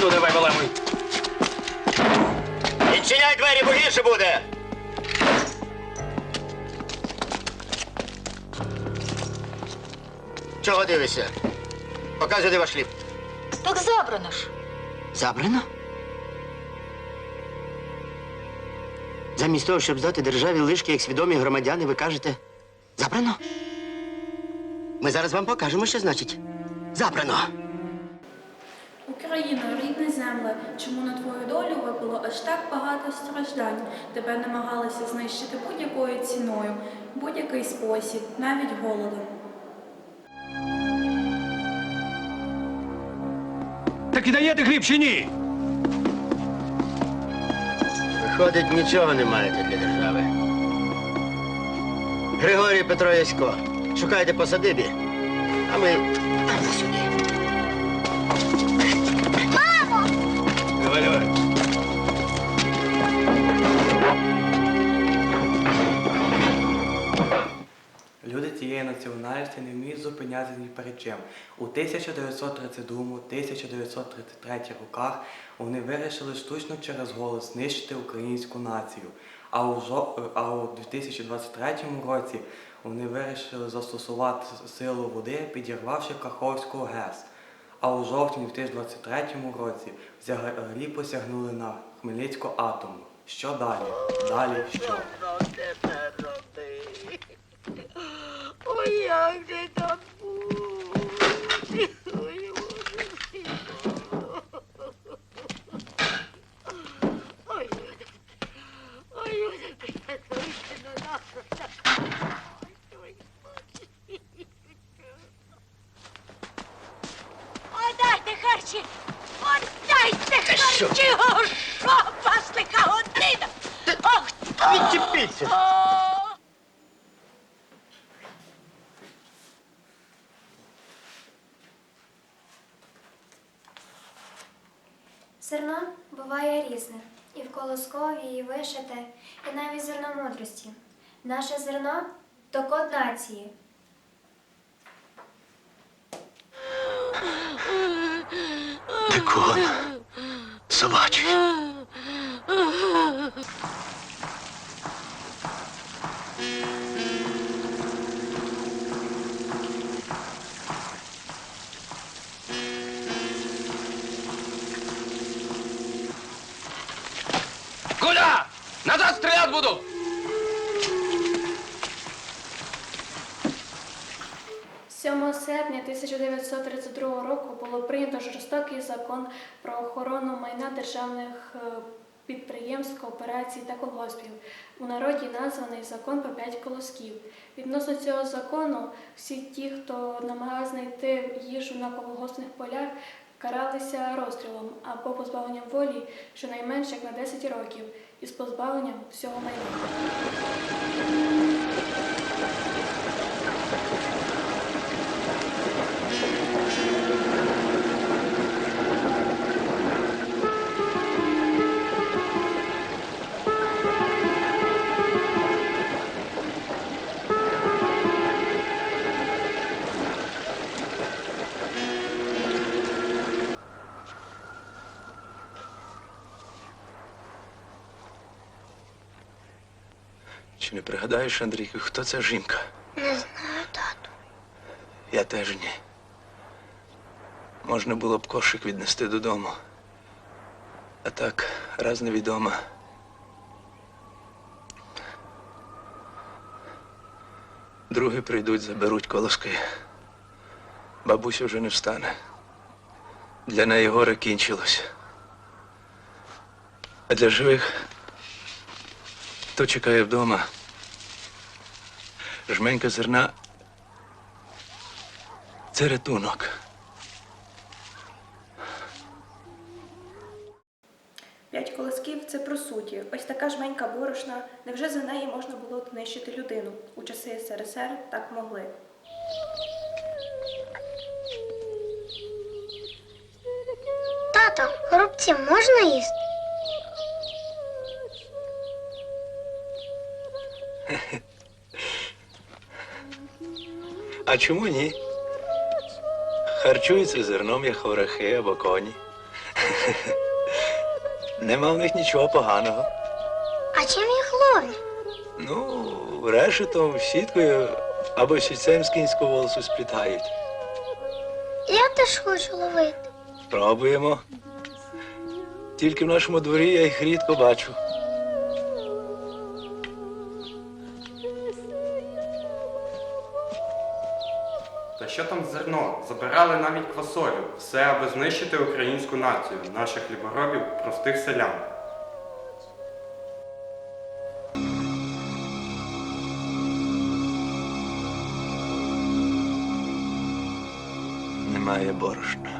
Ну, давай, баламуй. Відчиняй двері, бо гірше буде. Чого дивишся? Показуй, де ваш хліб. Так забрано ж. Забрано? Замість того, щоб здати державі лишки, як свідомі громадяни, ви кажете забрано? Ми зараз вам покажемо, що значить забрано. Україно, рідна земле, чому на твою долю випало аж так багато страждань? Тебе намагалися знищити будь-якою ціною, будь-який спосіб, навіть голодом. Так і даєте хліб чи ні? Виходить, нічого не маєте для держави. Григорій Петро Ясько, шукайте по садибі, а ми сюди. Цієї національності не вміють зупинятися ні перед чим. У 1932-1933 роках вони вирішили штучно через голос знищити українську націю. А у, а у 2023 році вони вирішили застосувати силу води, підірвавши Каховську ГЕС. А у жовтні 2023 році взагалі посягнули на Хмельницьку атому. Що далі? Далі що? Ой, як же так буває різне, і в колоскові, і вишите, і навіть зерно мудрості. Наше зерно то код нації. Дикун. Собачий. Буду! З 7 серпня 1932 року було прийнято жорстокий закон про охорону майна державних е, підприємств, кооперацій та колгоспів. У народі названий закон про п'ять колосків. Відносно цього закону, всі ті, хто намагався знайти їжу на колгоспних полях, каралися розстрілом або позбавленням волі щонайменше як на 10 років із позбавленням всього майна. Чи не пригадаєш, Андрійку, хто ця жінка? Не знаю, тату. Я теж ні. Можна було б кошик віднести додому. А так, раз невідома. Другі прийдуть, заберуть колоски. Бабуся вже не встане. Для неї горе кінчилось. А для живих хто чекає вдома. Жменька зерна це рятунок. П'ять колосків це про суті. Ось така жменька борошна. Невже за неї можна було знищити людину? У часи СРСР так могли. Тато, горобці можна їсти? А чому ні? Харчуються зерном як хорохи або коні. Нема в них нічого поганого. А чим їх ловить? Ну, решетом, сіткою або сільцем з кінського волосу сплітають. Я теж хочу ловити. Пробуємо. Тільки в нашому дворі я їх рідко бачу. Забирали навіть квасолю. Все, аби знищити українську націю, наших хліборобів, простих селян. Немає борошна.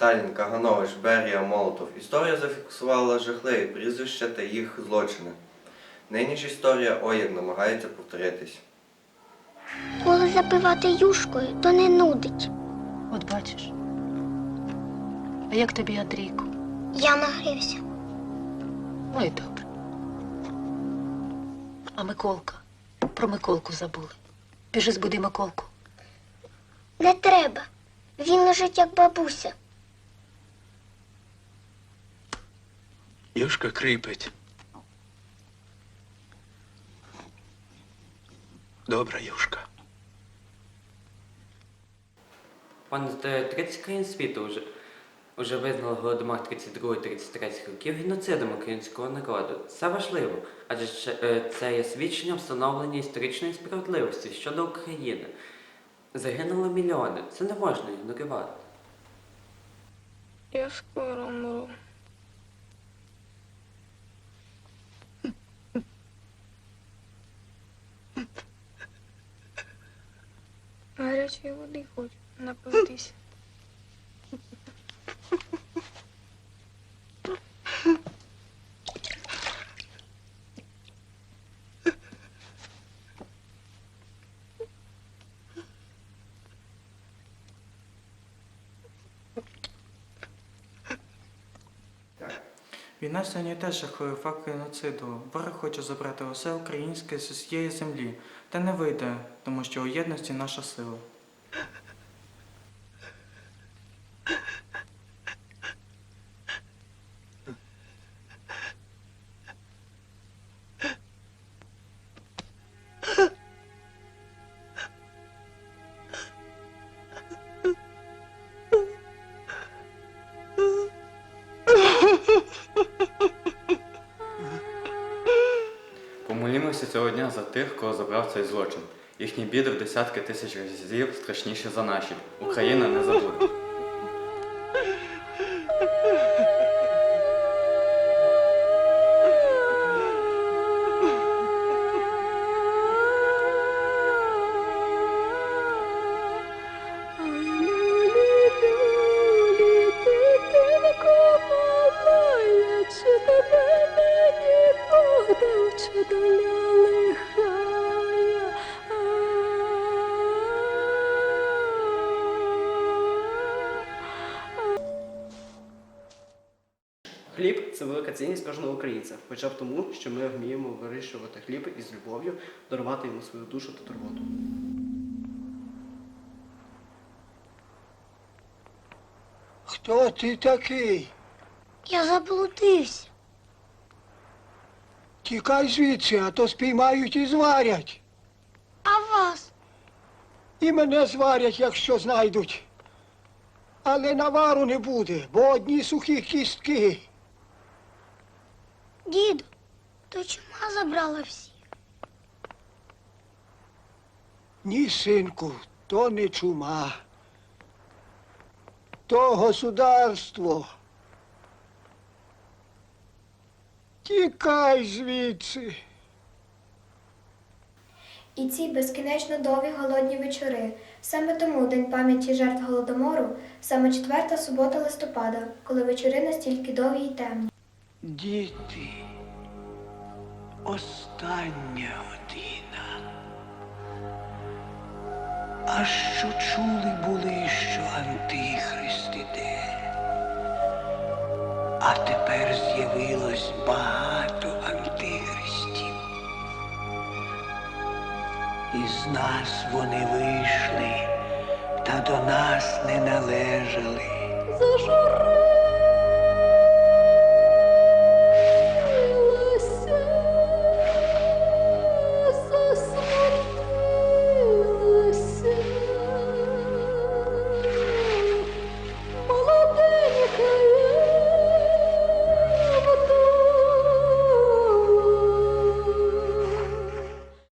Сталін, Каганович, Берія, Молотов. Історія зафіксувала жахливі прізвища та їх злочини. Нині ж історія ой, намагається повторитись. Коли запивати юшкою, то не нудить. От бачиш. А як тобі, Андрійку? Я нагрівся. Ну і добре. А Миколка? Про Миколку забули. Біжи збуди Миколку. Не треба. Він лежить як бабуся. Юшка крипить. Добра юшка. Понад е, 30 країн світу вже, вже визнали голодомор 32-33 років геноцидом українського народу. Це важливо, адже е, це є свідченням встановлення історичної справедливості щодо України. Загинули мільйони. Це не можна ігнорувати. Я скоро умру. Гарячої води хочу напитись. Війна сьогодні теж жахливий факт геноциду. Ворог хоче забрати усе українське з усієї землі. Та не вийде, тому що у єдності наша сила. Тих, кого забрав цей злочин. Їхні біди в десятки тисяч разів страшніші за наші. Україна не забуде. Хліб це велика цінність кожного українця, хоча б тому, що ми вміємо вирощувати хліб із любов'ю, дарувати йому свою душу та турботу. Хто ти такий? Я заблудився. Тікай звідси, а то спіймають і зварять. А вас? І мене зварять, якщо знайдуть. Але навару не буде, бо одні сухі кістки. Діду, то чума забрала всіх. Ні, синку, то не чума. То государство. Тікай звідси. І ці безкінечно довгі голодні вечори. Саме тому День пам'яті жертв голодомору, саме четверта субота листопада, коли вечори настільки довгі й темні. Діти, остання година. А що чули були, що антихрист іде. А тепер з'явилось багато антихристів. Із нас вони вийшли, та до нас не належали. Зажури!